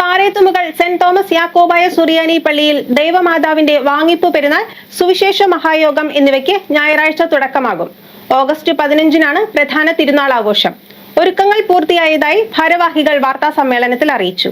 പാറേത്തുമുകൾ saint Thomas Yakobaya സുറിയാനി പള്ളിയിൽ ദൈവമാതാവിന്റെ വാങ്ങിപ്പു പെരുന്നാൾ സുവിശേഷ മഹായോഗം എന്നിവയ്ക്ക് ഞായറാഴ്ച തുടക്കമാകും. ഓഗസ്റ്റ് പതിനഞ്ചിനാണ് പ്രധാന തിരുനാൾ ആഘോഷം ഒരുക്കങ്ങൾ പൂർത്തിയായതായി ഭാരവാഹികൾ വാർത്താ സമ്മേളനത്തിൽ അറിയിച്ചു.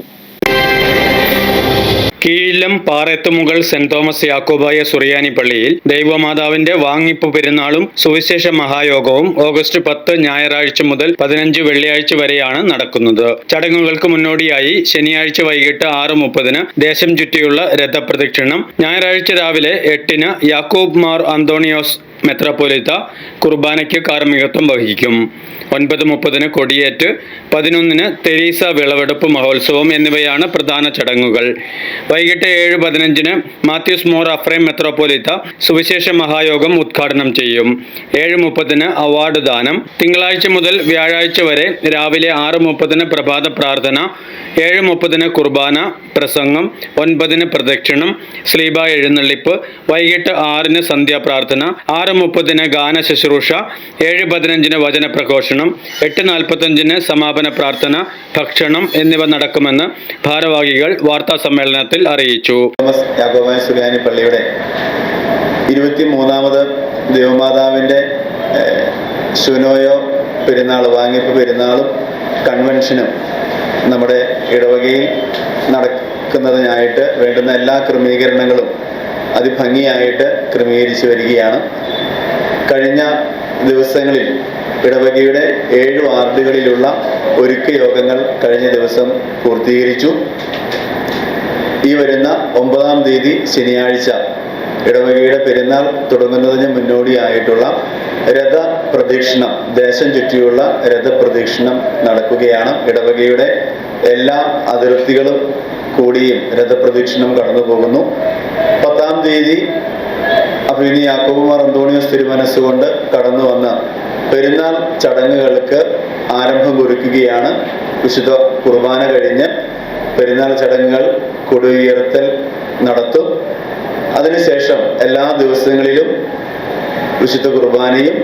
കീഴിലം പാറേത്തുമുകൾ സെന്റ് തോമസ് യാക്കോബായ സുറിയാനി പള്ളിയിൽ ദൈവമാതാവിന്റെ വാങ്ങിപ്പ് പെരുന്നാളും സുവിശേഷ മഹായോഗവും ഓഗസ്റ്റ് പത്ത് ഞായറാഴ്ച മുതൽ പതിനഞ്ച് വെള്ളിയാഴ്ച വരെയാണ് നടക്കുന്നത്. ചടങ്ങുകൾക്ക് മുന്നോടിയായി ശനിയാഴ്ച വൈകിട്ട് ആറ് മുപ്പതിന് ദേശം ചുറ്റിയുള്ള രഥപ്രദക്ഷിണം ഞായറാഴ്ച രാവിലെ എട്ടിന് യാക്കോബ് മാർ അന്തോണിയോസ് മെത്രാപ്പൊലിത്ത കുർബാനയ്ക്ക് കാർമ്മികത്വം വഹിക്കും. ഒൻപത് മുപ്പതിന് കൊടിയേറ്റ് പതിനൊന്നിന് തെരീസ വിളവെടുപ്പ് മഹോത്സവം എന്നിവയാണ് പ്രധാന ചടങ്ങുകൾ. വൈകിട്ട് ഏഴ് പതിനഞ്ചിന് മാത്യൂസ് മോർ അഫ്രൈം മെത്രോപ്പൊലിത്ത സുവിശേഷ മഹായോഗം ഉദ്ഘാടനം ചെയ്യും. ഏഴ് മുപ്പതിന് അവാർഡ് ദാനം. തിങ്കളാഴ്ച മുതൽ വ്യാഴാഴ്ച വരെ രാവിലെ ആറ് മുപ്പതിന് പ്രഭാത പ്രാർത്ഥന ഏഴ് മുപ്പതിന് കുർബാന പ്രസംഗം ഒൻപതിന് പ്രദക്ഷിണം സ്ലീബ എഴുന്നള്ളിപ്പ് വൈകിട്ട് ആറിന് സന്ധ്യാപ്രാർത്ഥന ആറ് മുപ്പതിന് ഗാന ശുശ്രൂഷ ഏഴ് പതിനഞ്ചിന് വചന പ്രഘോഷണം എട്ട് നാൽപ്പത്തഞ്ചിന് സമാപന പ്രാർത്ഥന ഭക്ഷണം എന്നിവ നടക്കുമെന്ന് ഭാരവാഹികൾ വാർത്താ സമ്മേളനത്തിൽ അറിയിച്ചു. പള്ളിയുടെ ഇരുപത്തി ദേവമാതാവിന്റെ ശുനോയോ പെരുന്നാൾ വാങ്ങിപ്പ് പെരുന്നാളും കൺവെൻഷനും നമ്മുടെ ഇടവകയിൽ നടക്കുന്നതിനായിട്ട് വേണ്ടുന്ന എല്ലാ ക്രമീകരണങ്ങളും അതിഭംഗിയായിട്ട് ക്രമീകരിച്ചു വരികയാണ്. കഴിഞ്ഞ ദിവസങ്ങളിൽ ഇടവകയുടെ ഏഴ് വാർഡുകളിലുള്ള ഒരുക്ക യോഗങ്ങൾ കഴിഞ്ഞ ദിവസം പൂർത്തീകരിച്ചു. ഈ വരുന്ന ഒമ്പതാം തീയതി ശനിയാഴ്ച ഇടവകയുടെ പെരുന്നാൾ തുടങ്ങുന്നതിന് മുന്നോടിയായിട്ടുള്ള രഥ പ്രദക്ഷിണം ദേശം ചുറ്റിയുള്ള രഥപ്രദക്ഷിണം നടക്കുകയാണ്. ഇടവകയുടെ എല്ലാ അതിർത്തികളും കൂടിയും രഥപ്രദക്ഷിണം കടന്നു പോകുന്നു പത്താം തീയതി അഭിനി യാക്കോബുമാർ അന്തോണിയോസ് തിരുമനസ്സുകൊണ്ട് കടന്നു വന്ന പെരുന്നാൾ ചടങ്ങുകൾക്ക് ആരംഭം കുറിക്കുകയാണ്. വിശുദ്ധ കുർബാന കഴിഞ്ഞ് പെരുന്നാൾ ചടങ്ങുകൾ കൊടിയുയർത്തൽ നടത്തും. അതിനുശേഷം എല്ലാ ദിവസങ്ങളിലും വിശുദ്ധ കുർബാനയും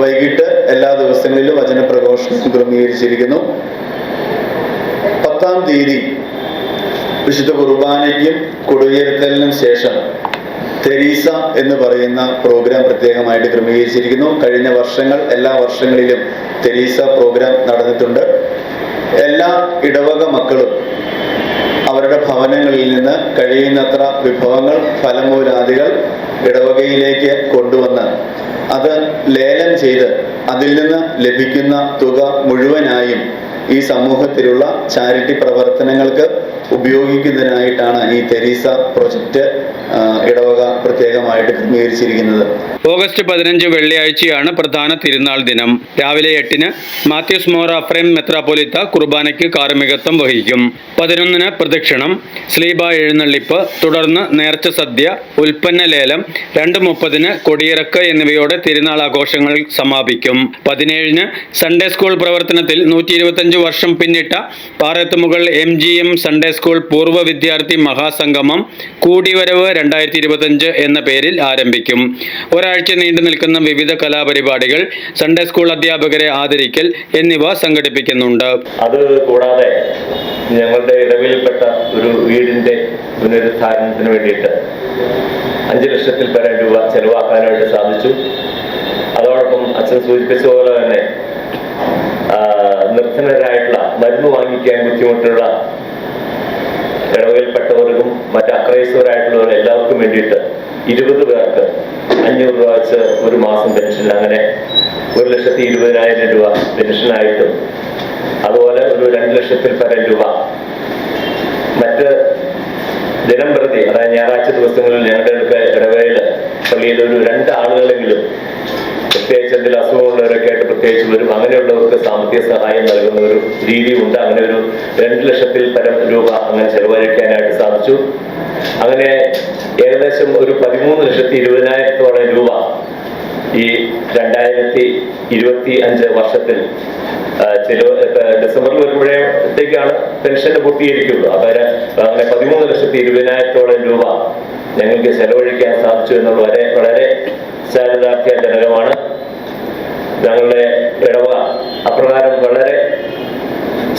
വൈകിട്ട് എല്ലാ ദിവസങ്ങളിലും വചനപ്രഘോഷണം ക്രമീകരിച്ചിരിക്കുന്നു. പത്താം തീയതി വിശുദ്ധ കുർബാനയ്ക്കും കൊടിയുയർത്തലിനും ശേഷം തെരീസ എന്ന് പറയുന്ന പ്രോഗ്രാം പ്രത്യേകമായിട്ട് ക്രമീകരിച്ചിരിക്കുന്നു. കഴിഞ്ഞ വർഷങ്ങൾ എല്ലാ വർഷങ്ങളിലും തെരീസ പ്രോഗ്രാം നടന്നിട്ടുണ്ട്. എല്ലാ ഇടവക മക്കളും അവരുടെ ഭവനങ്ങളിൽ നിന്ന് കഴിയുന്നത്ര വിഭവങ്ങൾ ഫലമൂലാദികൾ ഇടവകയിലേക്ക് കൊണ്ടുവന്ന് അത് ലേലം ചെയ്ത് അതിൽ നിന്ന് ലഭിക്കുന്ന തുക മുഴുവനായും ഈ സമൂഹത്തിലുള്ള ചാരിറ്റി പ്രവർത്തനങ്ങൾക്ക് ഉപയോഗിക്കുന്നതിനായിട്ടാണ് ഈ തെരീസ പ്രൊജക്റ്റ് ഇടവക പ്രത്യേകമായിട്ട് ക്രമീകരിച്ചിരിക്കുന്നത് ഓഗസ്റ്റ് പതിനഞ്ച് വെള്ളിയാഴ്ചയാണ് പ്രധാന തിരുനാൾ ദിനം. രാവിലെ എട്ടിന് മാത്യൂസ് മോർ അഫ്രൈം മെത്രാപൊലിത്ത കുർബാനയ്ക്ക് കാർമികത്വം വഹിക്കും. പതിനൊന്നിന് പ്രദക്ഷിണം സ്ലീബ എഴുന്നള്ളിപ്പ് തുടർന്ന് നേർച്ച സദ്യ ഉൽപ്പന്ന ലേലം രണ്ട് മുപ്പതിന് കൊടിയിറക്ക് എന്നിവയോടെ തിരുനാൾ ആഘോഷങ്ങൾ സമാപിക്കും. പതിനേഴിന് സൺഡേ സ്കൂൾ പ്രവർത്തനത്തിൽ നൂറ്റി ഇരുപത്തഞ്ച് വർഷം പിന്നിട്ട Parathumukal M G M Sunday school പൂർവ വിദ്യാർത്ഥി മഹാസംഗമം കൂടിവരവ് രണ്ടായിരത്തി ഇരുപത്തഞ്ച് എന്ന പേരിൽ ആരംഭിക്കും. ഒരാഴ്ച നീണ്ടു നിൽക്കുന്ന വിവിധ കലാപരിപാടികൾ സൺഡേ സ്കൂൾ അധ്യാപകരെ ആദരിക്കൽ എന്നിവ സംഘടിപ്പിക്കുന്നുണ്ട്. അത് കൂടാതെ ഞങ്ങളുടെ ഇടവിൽപ്പെട്ട ഒരു വീടിന്റെ പുനരുദ്ധാരണത്തിന് വേണ്ടിയിട്ട് അഞ്ച് ലക്ഷത്തിൽ പരം രൂപ ചെലവാക്കാനായിട്ട് സാധിച്ചു. അതോടൊപ്പം അച്ഛൻ സൂചിപ്പിച്ച പോലെ തന്നെ നിർധനരായിട്ടുള്ള മരുന്ന് വാങ്ങിക്കാൻ ബുദ്ധിമുട്ടുള്ള ഇടവകയിൽപ്പെട്ടവർക്കും മറ്റ് അക്രൈസ്തവരായിട്ടുള്ള വേണ്ടിയിട്ട് ഇരുപത് പേർക്ക് അഞ്ഞൂറ് രൂപ വെച്ച് ഒരു മാസം പെൻഷൻ അങ്ങനെ ഒരു ലക്ഷത്തി ഇരുപതിനായിരം രൂപ പെൻഷനായിട്ടും അതുപോലെ ഒരു രണ്ട് ലക്ഷത്തിൽ പരം രൂപ. മറ്റ് ദിനം പ്രതി അതായത് ഞായറാഴ്ച ദിവസങ്ങളിൽ ഞങ്ങളുടെ അടുക്ക ഇടവേളയിൽ പള്ളിയിൽ ഒരു രണ്ട് ആളുകളെങ്കിലും പ്രത്യേകിച്ച് എന്തെങ്കിലും അസുഖമുള്ളവരൊക്കെ ആയിട്ട് പ്രത്യേകിച്ച് വരും. അങ്ങനെയുള്ളവർക്ക് സാമ്പത്തിക സഹായം നൽകുന്ന ഒരു രീതിയുണ്ട് അങ്ങനെ ഒരു രണ്ട് ലക്ഷത്തിൽ പരം രൂപ അങ്ങനെ ചെലവഴിക്കാനായിട്ട് സാധിച്ചു. അങ്ങനെ ഏകദേശം ഒരു പതിമൂന്ന് ലക്ഷത്തി ഇരുപതിനായിരത്തോളം രൂപ ഈ രണ്ടായിരത്തി ഇരുപത്തി അഞ്ച് വർഷത്തിൽ ചിലവ് ഡിസംബറിൽ വരുമ്പോഴത്തേക്കാണ് പെൻഷൻ പൂർത്തീകരിക്കുള്ളൂ അപ്പം അങ്ങനെ പതിമൂന്ന് ലക്ഷത്തി ഇരുപതിനായിരത്തോളം രൂപ ഞങ്ങൾക്ക് ചെലവഴിക്കാൻ സാധിച്ചു എന്നുള്ള വളരെ വളരെ ചാരിതാർത്ഥ്യജനകമാണ് ഞങ്ങളുടെ ഇടവ അപ്രകാരം വളരെ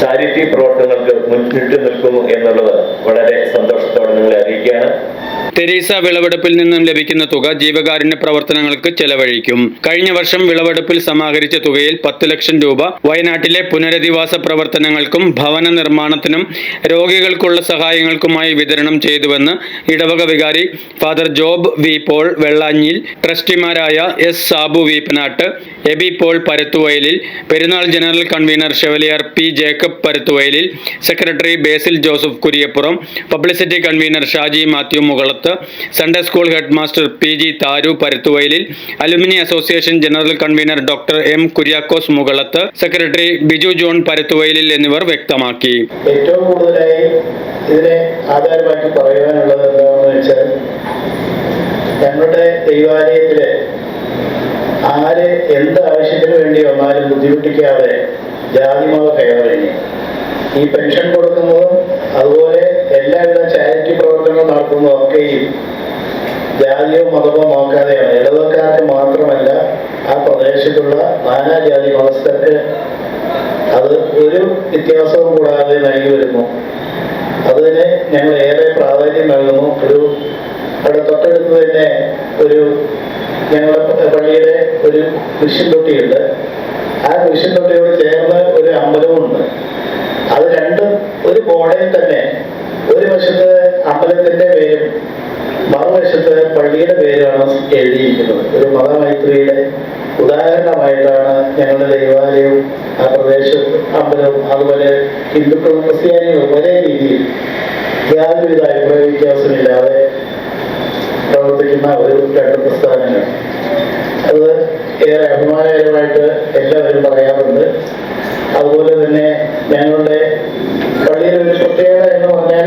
ചാരിറ്റി പ്രവർത്തനങ്ങൾക്ക് മുന്നിട്ട് നിൽക്കുന്നു എന്നുള്ളത് വളരെ അറിയിക്കുകയാണ് തെരീസ വിളവെടുപ്പിൽ നിന്നും ലഭിക്കുന്ന തുക ജീവകാരുണ്യ പ്രവർത്തനങ്ങൾക്ക് ചെലവഴിക്കും. കഴിഞ്ഞ വർഷം വിളവെടുപ്പിൽ സമാഹരിച്ച തുകയിൽ പത്ത് ലക്ഷം രൂപ വയനാട്ടിലെ പുനരധിവാസ പ്രവർത്തനങ്ങൾക്കും ഭവന നിർമ്മാണത്തിനും രോഗികൾക്കുള്ള സഹായങ്ങൾക്കുമായി വിതരണം ചെയ്തുവെന്ന് ഇടവക വികാരി father Job V Paul Vellanjil ട്രസ്റ്റിമാരായ S Sabu Veeppanattu Eby Paul Paruthuvayalil പെരുന്നാൾ general convener chevalier P Jacob Paruthuvayalil secretary Basil Joseph Kuriappuram publicity convener Shaji Mathew Mukalath Sunday school head master P G Tharu Paruthuvayalil alumni association general convener doctor M Kuriakose Mukalath secretary Biju John Paruthuvayalil എന്നിവർ വ്യക്തമാക്കി. ഏറ്റവും കൂടുതലായി ഇതിനെ ആധാരമാക്കി പറയാനുള്ളത് എന്താണെന്ന് വെച്ചാൽ ഞങ്ങളുടെ ദൈവാലയത്തിലെ ആര് എന്ത് ആവശ്യത്തിന് വേണ്ടി വന്നാലും ബുദ്ധിമുട്ടിക്കാതെ ജാതിമത ഭേദമന്യേ ഈ പെൻഷൻ കൊടുക്കുന്നതും അതുപോലെ എല്ലാവിധ ചാരിറ്റി ഒക്കെ നടത്തുന്നതും ഒക്കെയും ജാതിയോ മതമോ നോക്കാതെയാണ് ഇടവക്കാർക്ക് മാത്രമല്ല ആ പ്രദേശത്തുള്ള നാനാജാതി മതസ്ഥർക്ക് അത് ഒരു വ്യത്യാസവും കൂടാതെ നൽകി വരുന്നു. അതിന് ഞങ്ങൾ ഏറെ പ്രാധാന്യം നൽകുന്നു. ഒരു അവിടെ തൊട്ടടുത്ത് തന്നെ ഒരു ഞങ്ങളുടെ പള്ളിയുടെ ഒരു കൃഷി തൊട്ടിയുണ്ട്. ആ കൃഷി തൊട്ടിയോട് ചേർന്ന് ഒരു അമ്പലവുമുണ്ട് അത് രണ്ടും ഒരു ബോർഡിൽ തന്നെ. ഒരു വശത്ത് അമ്പലത്തിന്റെ പേരും മറുവശത്ത് പള്ളിയുടെ പേരാണ് എഴുതിയിരിക്കുന്നത്. ഒരു മതമൈത്രിയുടെ ഉദാഹരണമായിട്ടാണ് ഞങ്ങളുടെ ദൈവാലയവും ആ പ്രദേശവും അമ്പലവും അതുപോലെ ഹിന്ദുക്കളും ക്രിസ്ത്യാനികളും ഒരേ രീതിയിൽ യാതൊരുവിധ അഭിപ്രായ വ്യത്യാസമില്ലാതെ പ്രവർത്തിക്കുന്ന ഒരു രണ്ട് പ്രസ്ഥാനങ്ങൾ. അത് ഏറെ അഭിമാനകരമായിട്ട് എല്ലാവരും പറയാറുണ്ട്. അതുപോലെ തന്നെ ഞങ്ങളുടെ പള്ളിയിലൊരു പ്രത്യേകത എന്ന് പറഞ്ഞാൽ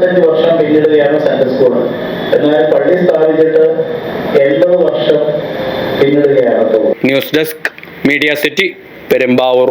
നൂറ്റി വർഷം പിന്നിടുകയാണ് സെൻട്രൽ സ്കൂൾ. എന്നാൽ പള്ളി സ്ഥാപിച്ചിട്ട് എൺപത് വർഷം പിന്നിടുകയാണ് news desk media city Perumbavoor.